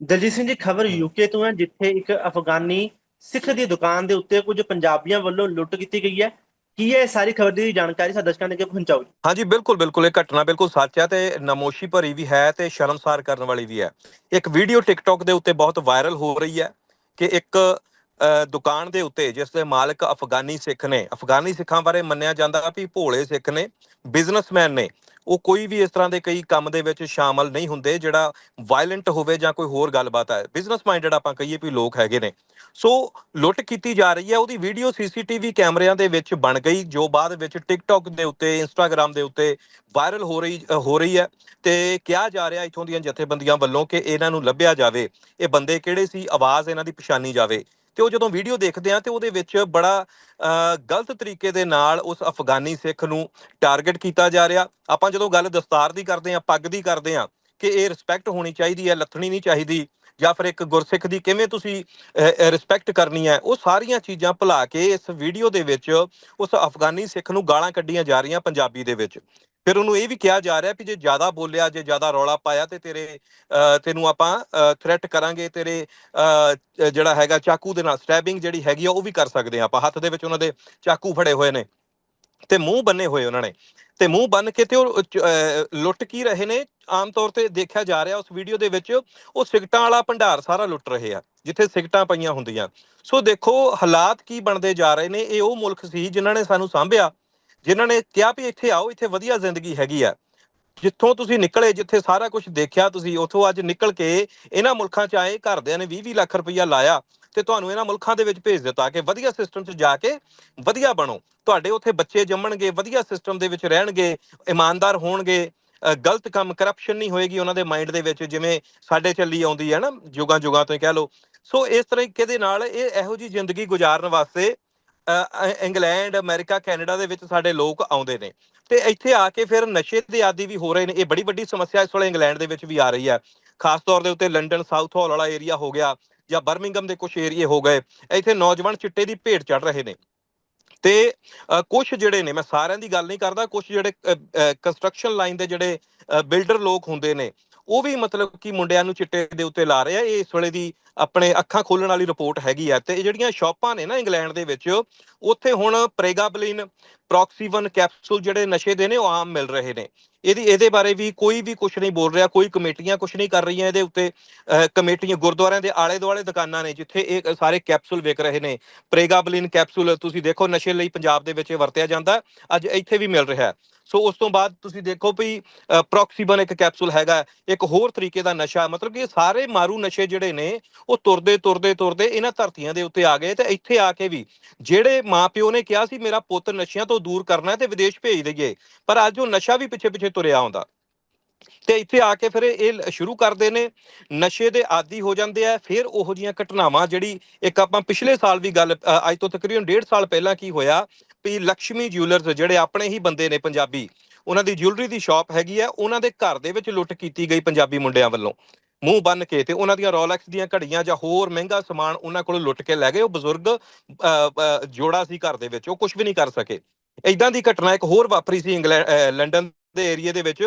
ਦਲਜੀਤ ਸਿੰਘ ਜੀ, ਖਬਰ ਯੂਕੇ ਤੋਂ ਹੈ, ਜਿੱਥੇ ਇੱਕ ਅਫਗਾਨੀ ਸਿੱਖ ਦੀ ਦੁਕਾਨ ਦੇ ਉੱਤੇ ਕੁਝ ਪੰਜਾਬੀਆਂ ਵੱਲੋਂ ਲੁੱਟ ਕੀਤੀ ਗਈ ਹੈ। ਕੀ ਹੈ ਇਹ ਸਾਰੀ ਖਬਰ ਦੀ ਜਾਣਕਾਰੀ ਸਾਡੇ ਦਰਸ਼ਕਾਂ ਦੇ ਅੱਗੇ ਪਹੁੰਚਾਓ ਜੀ ਹਾਂਜੀ, ਬਿਲਕੁਲ ਬਿਲਕੁਲ, ਇਹ ਘਟਨਾ ਬਿਲਕੁਲ ਸੱਚ ਹੈ ਤੇ ਨਮੋਸ਼ੀ ਭਰੀ ਵੀ ਹੈ ਤੇ ਸ਼ਰਮਸਾਰ ਕਰਨ ਵਾਲੀ ਵੀ ਹੈ। ਇੱਕ ਵੀਡੀਓ ਟਿਕਟੌਕ ਦੇ ਉੱਤੇ ਬਹੁਤ ਵਾਇਰਲ ਹੋ ਰਹੀ ਹੈ ਕਿ ਇੱਕ ਦੁਕਾਨ ਦੇ ਉੱਤੇ ਜਿਸ ਦੇ ਮਾਲਕ ਅਫਗਾਨੀ ਸਿੱਖ ਨੇ, ਅਫਗਾਨੀ ਸਿੱਖਾਂ ਬਾਰੇ ਮੰਨਿਆ ਜਾਂਦਾ ਵੀ ਭੋਲੇ ਸਿੱਖ ਨੇ ਬਿਜ਼ਨਸਮੈਨ ਨੇ, ਉਹ ਕੋਈ ਵੀ ਇਸ ਤਰ੍ਹਾਂ ਦੇ ਕਈ ਕੰਮ ਦੇ ਵਿੱਚ ਸ਼ਾਮਲ ਨਹੀਂ ਹੁੰਦੇ ਜਿਹੜਾ ਵਾਇਲੈਂਟ ਹੋਵੇ ਜਾਂ ਕੋਈ ਹੋਰ ਗੱਲਬਾਤ ਹੈ। ਬਿਜ਼ਨਸ ਮਾਈਂਡਡ ਆਪਾਂ ਕਹੀਏ ਵੀ ਲੋਕ ਹੈਗੇ ਨੇ। ਸੋ ਲੁੱਟ ਕੀਤੀ ਜਾ ਰਹੀ ਹੈ, ਉਹਦੀ ਵੀਡੀਓ ਸੀਸੀਟੀਵੀ ਕੈਮਰਿਆਂ ਦੇ ਵਿੱਚ ਬਣ ਗਈ, ਜੋ ਬਾਅਦ ਵਿੱਚ ਟਿਕਟੌਕ ਦੇ ਉੱਤੇ ਇੰਸਟਾਗ੍ਰam ਦੇ ਉੱਤੇ ਵਾਇਰਲ ਹੋ ਰਹੀ ਹੋ ਰਹੀ ਹੈ ਤੇ ਕਿਹਾ ਜਾ ਰਿਹਾ ਇਥੋਂ ਦੀਆਂ ਜਥੇਬੰਦੀਆਂ ਵੱਲੋਂ ਕਿ ਇਹਨਾਂ ਨੂੰ ਲੱਭਿਆ ਜਾਵੇ, ਇਹ ਬੰਦੇ ਕਿਹੜੇ ਸੀ, ਆਵਾਜ਼ ਇਹਨਾਂ ਦੀ ਪਛਾਣੀ ਜਾਵੇ। ਤੇ ਉਹ ਜਦੋਂ ਵੀਡੀਓ ਦੇਖਦੇ ਆ ਤੇ ਉਹਦੇ ਵਿੱਚ ਬੜਾ ਗਲਤ ਤਰੀਕੇ ਦੇ ਨਾਲ ਉਸ ਅਫਗਾਨੀ ਸਿੱਖ ਨੂੰ ਟਾਰਗੇਟ ਕੀਤਾ ਜਾ ਰਿਹਾ। ਆਪਾਂ ਜਦੋਂ ਗੱਲ ਦਸਤਾਰ ਦੀ ਕਰਦੇ ਆ ਪੱਗ ਦੀ ਕਰਦੇ ਆ ਕਿ ਇਹ ਰਿਸਪੈਕਟ ਹੋਣੀ ਚਾਹੀਦੀ ਹੈ, ਲੱਥਣੀ ਨਹੀਂ ਚਾਹੀਦੀ। ਜਾਂ ਫਿਰ ਇੱਕ ਗੁਰਸਿੱਖ ਦੀ ਕਿਵੇਂ ਤੁਸੀਂ ਰਿਸਪੈਕਟ ਕਰਨੀ ਹੈ, ਉਹ ਸਾਰੀਆਂ ਚੀਜ਼ਾਂ ਭੁਲਾ ਕੇ ਇਸ ਵੀਡੀਓ ਦੇ ਵਿੱਚ ਉਸ ਅਫਗਾਨੀ ਸਿੱਖ ਨੂੰ ਗਾਲਾਂ ਕੱਢੀਆਂ ਜਾ ਰਹੀਆਂ ਪੰਜਾਬੀ ਦੇ ਵਿੱਚ। ਫਿਰ ਉਹਨੂੰ ਇਹ ਵੀ ਕਿਹਾ ਜਾ ਰਿਹਾ ਵੀ ਜੇ ਜ਼ਿਆਦਾ ਬੋਲਿਆ, ਜੇ ਜ਼ਿਆਦਾ ਰੌਲਾ ਪਾਇਆ ਤੇ ਤੇਰੇ ਤੈਨੂੰ ਆਪਾਂ ਥ੍ਰੈਟ ਕਰਾਂਗੇ, ਤੇਰੇ ਜਿਹੜਾ ਹੈਗਾ ਚਾਕੂ ਦੇ ਨਾਲ ਸਟੈਬਿੰਗ ਜਿਹੜੀ ਹੈਗੀ ਆ, ਉਹ ਵੀ ਕਰ ਸਕਦੇ ਆ ਆਪਾਂ। ਹੱਥ ਦੇ ਵਿੱਚ ਉਹਨਾਂ ਦੇ ਚਾਕੂ ਫੜੇ ਹੋਏ ਨੇ। ਤੇ ਮੂੰਹ ਬੰਨੇ ਹੋਏ ਉਹਨਾਂ ਨੇ। ਤੇ ਮੂੰਹ ਬੰਨ ਕੇ ਤੇ ਉਹ ਲੁੱਟ ਕੀ ਰਹੇ ਨੇ? ਆਮ ਤੌਰ ਤੇ ਦੇਖਿਆ ਜਾ ਰਿਹਾ ਉਸ ਵੀਡੀਓ ਦੇ ਵਿੱਚ, ਉਹ ਸਿਗਟਾਂ ਵਾਲਾ ਭੰਡਾਰ ਸਾਰਾ ਲੁੱਟ ਰਹੇ ਆ, ਜਿੱਥੇ ਸਿਗਟਾਂ ਪਈਆਂ ਹੁੰਦੀਆਂ। ਸੋ ਦੇਖੋ, ਹਾਲਾਤ ਕੀ ਬਣਦੇ ਜਾ ਰਹੇ ਨੇ, ਇਹ ਉਹ ਮੁਲਕ ਸੀ ਜਿਨ੍ਹਾਂ ਨੇ ਸਾਨੂੰ ਸਾਂਭਿਆ, ਜਿਨ੍ਹਾਂ ਨੇ ਕਿਹਾ ਵੀ ਇੱਥੇ ਆਓ, ਇੱਥੇ ਵਧੀਆ ਜ਼ਿੰਦਗੀ ਹੈਗੀ ਆ। ਜਿੱਥੋਂ ਤੁਸੀਂ ਨਿਕਲੇ, ਜਿੱਥੇ ਸਾਰਾ ਕੁਝ ਦੇਖਿਆ ਤੁਸੀਂ, ਉੱਥੋਂ ਅੱਜ ਨਿਕਲ ਕੇ ਇਹਨਾਂ ਮੁਲਕਾਂ 'ਚ ਆਏ, ਘਰਦਿਆਂ ਨੇ 20-20 ਲੱਖ ਰੁਪਈਆ ਲਾਇਆ ਤੇ ਤੁਹਾਨੂੰ ਇਹਨਾਂ ਮੁਲਕਾਂ ਦੇ ਵਿੱਚ ਭੇਜ ਦਿੱਤਾ ਕਿ ਵਧੀਆ ਸਿਸਟਮ 'ਚ ਜਾ ਕੇ ਵਧੀਆ ਬਣੋ। ਤੁਹਾਡੇ ਉੱਥੇ ਬੱਚੇ ਜੰਮਣਗੇ, ਵਧੀਆ ਸਿਸਟਮ ਦੇ ਵਿੱਚ ਰਹਿਣਗੇ, ਇਮਾਨਦਾਰ ਹੋਣਗੇ ਗਲਤ ਕੰਮ ਕਰਪਸ਼ਨ ਨਹੀਂ ਹੋਏਗੀ ਉਹਨਾਂ ਦੇ ਮਾਈਂਡ ਦੇ ਵਿੱਚ, ਜਿਵੇਂ ਸਾਡੇ ਚੱਲੀ ਆਉਂਦੀ ਹੈ ਨਾ ਜੁਗਾਂ ਜੁਗਾਂ ਤੋਂ ਕਹਿ ਲਓ। ਸੋ ਇਸ ਤਰੀਕੇ ਦੇ ਨਾਲ ਇਹ ਇਹੋ ਜੀ ਜ਼ਿੰਦਗੀ ਗੁਜ਼ਾਰਨ ਵਾਸਤੇ ਇੰਗਲੈਂਡ, ਅਮਰੀਕਾ, ਕੈਨੇਡਾ ਦੇ ਵਿੱਚ ਸਾਡੇ ਲੋਕ ਆਉਂਦੇ ਨੇ। ਤੇ ਇੱਥੇ ਆ ਕੇ ਫਿਰ ਨਸ਼ੇ ਦੇ ਆਦੀ ਵੀ ਹੋ ਰਹੇ ਨੇ। ਇਹ ਬੜੀ ਵੱਡੀ ਸਮੱਸਿਆ ਇਸ ਵੇਲੇ ਇੰਗਲੈਂਡ ਦੇ ਵਿੱਚ ਵੀ ਆ ਰਹੀ ਹੈ। ਖਾਸ ਤੌਰ ਦੇ ਉੱਤੇ ਲੰਡਨ, ਸਾਊਥ ਹਾਲ ਵਾਲਾ ਏਰੀਆ ਹੋ ਗਿਆ ਜਾਂ ਬਰਮਿੰਗਮ ਦੇ ਕੁਝ ਏਰੀਏ ਹੋ ਗਏ। ਇੱਥੇ ਨੌਜਵਾਨ ਚਿੱਟੇ ਦੀ ਭੇਟ ਚੜ ਰਹੇ ਨੇ। ਤੇ ਕੁਝ ਜਿਹੜੇ ਨੇ, ਮੈਂ ਸਾਰਿਆਂ ਦੀ ਗੱਲ ਨਹੀਂ ਕਰਦਾ ਕੁਝ ਜਿਹੜੇ ਕੰਸਟਰਕਸ਼ਨ ਲਾਈਨ ਦੇ ਜਿਹੜੇ ਬਿਲਡਰ ਲੋਕ ਹੁੰਦੇ ਨੇ ਉਹ ਵੀ ਮਤਲਬ ਕਿ ਮੁੰਡਿਆਂ ਨੂੰ ਚਿੱਟੇ ਦੇ ਉੱਤੇ ਲਾ ਰਹੇ ਆ ਇਹ ਇਸ ਵੇਲੇ ਦੀ ਆਪਣੇ ਅੱਖਾਂ ਖੋਲਣ ਵਾਲੀ ਰਿਪੋਰਟ ਹੈਗੀ ਆ। ਤੇ ਇਹ ਜਿਹੜੀਆਂ ਸ਼ਾਪਾਂ ਨੇ ਨਾ ਇੰਗਲੈਂਡ ਦੇ ਵਿੱਚ ਉੱਥੇ ਹੁਣ ਪ੍ਰੇਗਾਬਲਿਨ ਪ੍ਰੋਕਸੀਵਨ ਕੈਪਸੂਲ ਜਿਹੜੇ ਨਸ਼ੇ ਦੇ ਨੇ ਉਹ ਆਮ ਮਿਲ ਰਹੇ ਨੇ। ਇਹਦੀ ਇਹਦੇ ਬਾਰੇ ਵੀ ਕੋਈ ਵੀ ਕੁਝ ਨਹੀਂ ਬੋਲ ਰਿਹਾ ਕੋਈ ਕਮੇਟੀਆਂ ਕੁਝ ਨਹੀਂ ਕਰ ਰਹੀਆਂ ਇਹਦੇ ਉੱਤੇ। ਅਹ, ਕਮੇਟੀਆਂ ਗੁਰਦੁਆਰਿਆਂ ਦੇ ਆਲੇ ਦੁਆਲੇ ਦੁਕਾਨਾਂ ਨੇ ਜਿੱਥੇ ਇਹ ਸਾਰੇ ਕੈਪਸੂਲ ਵਿਕ ਰਹੇ ਨੇ। ਪ੍ਰੇਗਾਬਲਿਨ ਕੈਪਸੂਲ ਤੁਸੀਂ ਦੇਖੋ ਨਸ਼ੇ ਲਈ ਪੰਜਾਬ ਦੇ ਵਿੱਚ ਵਰਤਿਆ ਜਾਂਦਾ। ਅੱਜ ਇੱਥੇ ਵੀ ਮਿਲ ਰਿਹਾ। ਸੋ ਉਸ ਤੋਂ ਬਾਅਦ ਤੁਸੀਂ ਦੇਖੋ ਵੀ ਪ੍ਰੋਕਸੀਬਨ ਇੱਕ ਕੈਪਸੂਲ ਹੈਗਾ, ਇੱਕ ਹੋਰ ਤਰੀਕੇ ਦਾ ਨਸ਼ਾ, ਮਤਲਬ ਕਿ ਇਹ ਸਾਰੇ ਮਾਰੂ ਨਸ਼ੇ ਜਿਹੜੇ ਨੇ, ਉਹ ਤੁਰਦੇ ਤੁਰਦੇ ਤੁਰਦੇ ਇਹਨਾਂ ਧਰਤੀਆਂ ਦੇ ਉੱਤੇ ਆ ਗਏ ਤੇ ਇੱਥੇ ਆ ਕੇ ਵੀ ਜਿਹੜੇ ਮਾਪਿਓ ਨੇ ਕਿਹਾ ਸੀ, ਮੇਰਾ ਪੁੱਤ ਨਸ਼ਿਆਂ ਤੋਂ ਦੂਰ ਕਰਨਾ ਤੇ ਵਿਦੇਸ਼ ਭੇਜ ਦਈਏ। ਪਰ ਅੱਜ ਉਹ ਨਸ਼ਾ ਵੀ ਪਿੱਛੇ ਪਿੱਛੇ ਤੁਰਿਆ ਆਉਂਦਾ। ਤੇ ਇੱਥੇ ਆ ਕੇ ਫਿਰ ਇਹ ਸ਼ੁਰੂ ਕਰਦੇ ਨੇ, ਨਸ਼ੇ ਦੇ ਆਦੀ ਹੋ ਜਾਂਦੇ ਆ, ਫਿਰ ਉਹੋ ਜੀਆਂ ਘਟਨਾਵਾਂ ਜਿਹੜੀ ਇੱਕ ਆਪਾਂ ਪਿਛਲੇ ਸਾਲ ਵੀ ਗੱਲ ਅੱਜ ਤੋਂ ਤਕਰੀਬਨ ਡੇਢ ਸਾਲ ਪਹਿਲਾਂ ਕੀ ਹੋਇਆ ਵੀ ਲక్ష్ਮੀ ਜਿਊਲਰਸ ਜਿਹੜੇ ਆਪਣੇ ਹੀ ਬੰਦੇ ਨੇ ਪੰਜਾਬੀ ਉਹਨਾਂ ਦੀ ਜਿਊਲਰੀ ਦੀ ਸ਼ਾਪ ਹੈਗੀ ਹੈ ਉਹਨਾਂ ਦੇ ਘਰ ਦੇ ਵਿੱਚ ਲੁੱਟ ਕੀਤੀ ਗਈ ਪੰਜਾਬੀ ਮੁੰਡਿਆਂ ਵੱਲੋਂ। ਮੂੰਹ ਬੰਨ ਕੇ ਤੇ ਉਹਨਾਂ ਦੀਆਂ ਰੋਲੈਕਸ ਦੀਆਂ ਘੜੀਆਂ ਜਾਂ ਹੋਰ ਮਹਿੰਗਾ ਸਮਾਨ ਉਹਨਾਂ ਕੋਲੋਂ ਲੁੱਟ ਕੇ ਲੈ ਗਏ। ਉਹ ਬਜ਼ੁਰਗ ਅ, ਜੋੜਾ ਸੀ ਘਰ ਦੇ ਵਿੱਚ ਉਹ ਕੁਝ ਵੀ ਨਹੀਂ ਕਰ ਸਕੇ। ਇਦਾਂ ਦੀ ਘਟਨਾ ਇੱਕ ਹੋਰ ਵਾਪਰੀ ਸੀ ਇੰਗਲੈਂਡ ਅ, ਲੰਡਨ ਦੇ ਏਰੀਆ ਦੇ ਵਿੱਚ।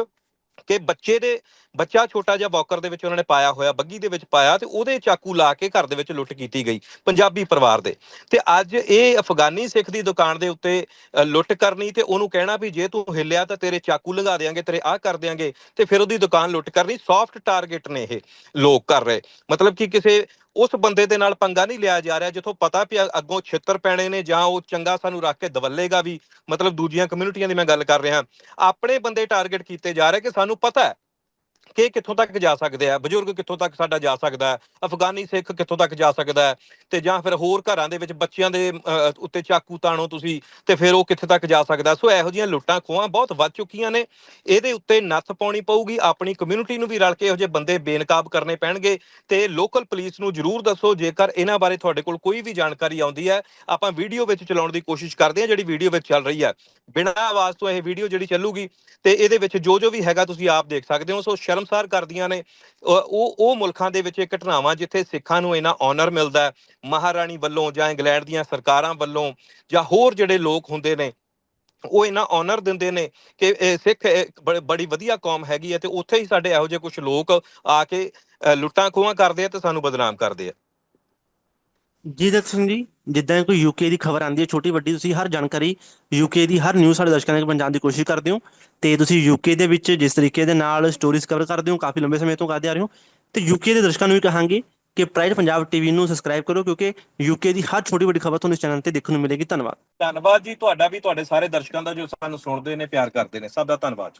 ਕਿ ਬੱਚੇ ਦੇ, ਬੱਚਾ ਛੋਟਾ ਜਿਹਾ ਵਾਕਰ ਦੇ ਵਿੱਚ ਉਹਨਾਂ ਨੇ ਪਾਇਆ ਹੋਇਆ, ਬੱਗੀ ਦੇ ਵਿੱਚ ਪਾਇਆ ਤੇ ਉਹਦੇ ਚਾਕੂ ਲਾ ਕੇ ਘਰ ਦੇ ਵਿੱਚ ਲੁੱਟ ਕੀਤੀ ਗਈ, ਪੰਜਾਬੀ ਪਰਿਵਾਰ ਦੇ। ਤੇ ਅੱਜ ਇਹ ਅਫਗਾਨੀ ਸਿੱਖ ਦੀ ਦੁਕਾਨ ਦੇ ਉੱਤੇ ਲੁੱਟ ਕਰਨੀ ਤੇ ਉਹਨੂੰ ਕਹਿਣਾ ਵੀ ਜੇ ਤੂੰ ਹਿੱਲਿਆ ਤਾਂ ਤੇਰੇ ਚਾਕੂ ਲੰਘਾ ਦੇਾਂਗੇ ਤੇਰੇ ਆਹ ਕਰ ਦੇਾਂਗੇ ਤੇ ਫਿਰ ਉਹਦੀ ਦੁਕਾਨ ਲੁੱਟ ਕਰਨੀ ਸੌਫਟ ਟਾਰਗੇਟ ਨੇ ਇਹ, ਲੋਕ ਕਰ ਰਹੇ। ਮਤਲਬ ਕਿ ਕਿਸੇ ਉਸ ਬੰਦੇ ਦੇ ਨਾਲ ਪੰਗਾ ਨਹੀਂ ਲਿਆ ਜਾ ਰਿਹਾ ਜਿੱਥੋਂ ਪਤਾ ਵੀ ਅੱਗੋਂ ਛਿੱਤਰ ਪੈਣੇ ਨੇ ਜਾਂ ਉਹ ਚੰਗਾ ਸਾਨੂੰ ਰੱਖ ਕੇ ਦਵੱਲੇਗਾ ਵੀ, ਮਤਲਬ ਦੂਜੀਆਂ ਕਮਿਊਨਿਟੀਆਂ ਦੀ ਮੈਂ ਗੱਲ ਕਰ ਰਿਹਾ। ਆਪਣੇ ਬੰਦੇ ਟਾਰਗੇਟ ਕੀਤੇ ਜਾ ਰਹੇ ਕਿ ਸਾਨੂੰ ਪਤਾ ਹੈ ਕਿ ਕਿੱਥੋਂ ਤੱਕ ਜਾ ਸਕਦੇ ਆ? ਬਜ਼ੁਰਗ ਕਿੱਥੋਂ ਤੱਕ ਸਾਡਾ ਜਾ ਸਕਦਾ ਅਫਗਾਨੀ ਸਿੱਖ ਕਿੱਥੋਂ ਤੱਕ ਜਾ ਸਕਦਾ ਹੈ? ਤੇ ਜਾਂ ਫਿਰ ਹੋਰ ਘਰਾਂ ਦੇ ਵਿੱਚ ਬੱਚਿਆਂ ਦੇ ਅਹ, ਉੱਤੇ ਚਾਕੂ ਤਾਣੋ ਤੁਸੀਂ ਤੇ ਫਿਰ ਉਹ ਕਿੱਥੇ ਤੱਕ ਜਾ ਸਕਦਾ? ਸੋ ਇਹੋ ਜਿਹੀਆਂ ਲੁੱਟਾਂ ਖੋਹਾਂ ਬਹੁਤ ਵੱਧ ਚੁੱਕੀਆਂ ਨੇ। ਇਹਦੇ ਉੱਤੇ ਨੱਥ ਪਾਉਣੀ ਪਊਗੀ। ਆਪਣੀ ਕਮਿਊਨਿਟੀ ਨੂੰ ਵੀ ਰਲ ਕੇ ਇਹੋ ਜਿਹੇ ਬੰਦੇ ਬੇਨਕਾਬ ਕਰਨੇ ਪੈਣਗੇ। ਤੇ ਲੋਕਲ ਪੁਲਿਸ ਨੂੰ ਜਰੂਰ ਦੱਸੋ ਜੇਕਰ ਇਹਨਾਂ ਬਾਰੇ ਤੁਹਾਡੇ ਕੋਲ ਕੋਈ ਵੀ ਜਾਣਕਾਰੀ ਆਉਂਦੀ ਹੈ। ਆਪਾਂ ਵੀਡੀਓ ਵਿੱਚ ਚਲਾਉਣ ਦੀ ਕੋਸ਼ਿਸ਼ ਕਰਦੇ ਹਾਂ ਜਿਹੜੀ ਵੀਡੀਓ ਵਿੱਚ ਚੱਲ ਰਹੀ ਹੈ। ਬਿਨਾਂ ਆਵਾਜ਼ ਤੋਂ ਇਹ ਵੀਡੀਓ ਜਿਹੜੀ ਚੱਲੂਗੀ ਤੇ ਇਹਦੇ ਵਿੱਚ ਜੋ ਜੋ ਵੀ ਹੈਗਾ ਤੁਸੀਂ ਆਪ ਦੇਖ ਸਕਦੇ ਹੋ। ਸੋ ਸ਼ਰਮ ਸ਼ਰਮਸਾਰ ਕਰਦੀਆਂ ਨੇ। ਉਹ ਉਹ ਮੁਲਕਾਂ ਦੇ ਵਿੱਚ ਇਹ ਘਟਨਾਵਾਂ ਜਿੱਥੇ ਸਿੱਖਾਂ ਨੂੰ ਇਹਨਾਂ ਆਨਰ ਮਿਲਦਾ ਹੈ ਮਹਾਰਾਣੀ ਵੱਲੋਂ ਜਾਂ ਇੰਗਲੈਂਡ ਦੀਆਂ ਸਰਕਾਰਾਂ ਵੱਲੋਂ ਜਾਂ ਹੋਰ ਜਿਹੜੇ ਲੋਕ ਹੁੰਦੇ ਨੇ ਉਹ ਇਹਨਾਂ ਆਨਰ ਦਿੰਦੇ ਨੇ ਕਿ ਸਿੱਖ ਬੜੀ ਵਧੀਆ ਕੌਮ ਹੈਗੀ ਹੈ ਤੇ ਉੱਥੇ ਹੀ ਸਾਡੇ ਇਹੋ ਜਿਹੇ ਕੁਝ ਲੋਕ ਆ ਕੇ ਅ, ਲੁੱਟਾਂ ਖੋਹਾਂ ਕਰਦੇ ਆ ਤੇ ਸਾਨੂੰ ਬਦਨਾਮ ਕਰਦੇ ਆ। ਜੀ ਦਰਸ਼ਨ ਜੀ, ਜਿੱਦਾਂ ਕੋਈ ਯੂਕੇ ਦੀ ਖਬਰ ਆਉਂਦੀ ਹੈ, ਛੋਟੀ ਵੱਡੀ, ਤੁਸੀਂ ਹਰ ਜਾਣਕਾਰੀ ਯੂਕੇ ਦੀ, ਹਰ ਨਿਊਜ਼ ਸਾਡੇ ਦਰਸ਼ਕਾਂ ਤੱਕ ਪਹੁੰਚਾਉਣ ਦੀ ਕੋਸ਼ਿਸ਼ ਕਰਦੇ ਹੋ ਤੇ ਤੁਸੀਂ ਯੂਕੇ ਦੇ ਵਿੱਚ ਜਿਸ ਤਰੀਕੇ ਦੇ ਨਾਲ ਸਟੋਰੀਜ਼ ਕਵਰ ਕਰਦੇ ਹੋ, ਕਾਫੀ ਲੰਬੇ ਸਮੇਂ ਤੋਂ ਕਰਦੇ ਆ ਰਹੇ ਹੋ, ਤੇ ਯੂਕੇ ਦੇ ਦਰਸ਼ਕਾਂ ਨੂੰ ਵੀ ਕਹਾਂਗੇ ਕਿ ਪ੍ਰਾਈਡ ਪੰਜਾਬ ਟੀਵੀ ਨੂੰ ਸਬਸਕ੍ਰਾਈਬ ਕਰੋ, ਕਿਉਂਕਿ ਯੂਕੇ ਦੀ ਹਰ ਛੋਟੀ ਵੱਡੀ ਖਬਰ ਤੁਹਾਨੂੰ ਇਸ ਚੈਨਲ ਤੇ ਦੇਖਣ ਨੂੰ ਮਿਲੇਗੀ। ਧੰਨਵਾਦ। ਧੰਨਵਾਦ ਜੀ, ਤੁਹਾਡਾ ਵੀ, ਤੁਹਾਡੇ ਸਾਰੇ ਦਰਸ਼ਕਾਂ ਦਾ ਜੋ ਸਾਨੂੰ ਸੁਣਦੇ ਨੇ, ਪਿਆਰ ਕਰਦੇ ਨੇ, ਸਭ ਦਾ ਧੰਨਵਾਦ।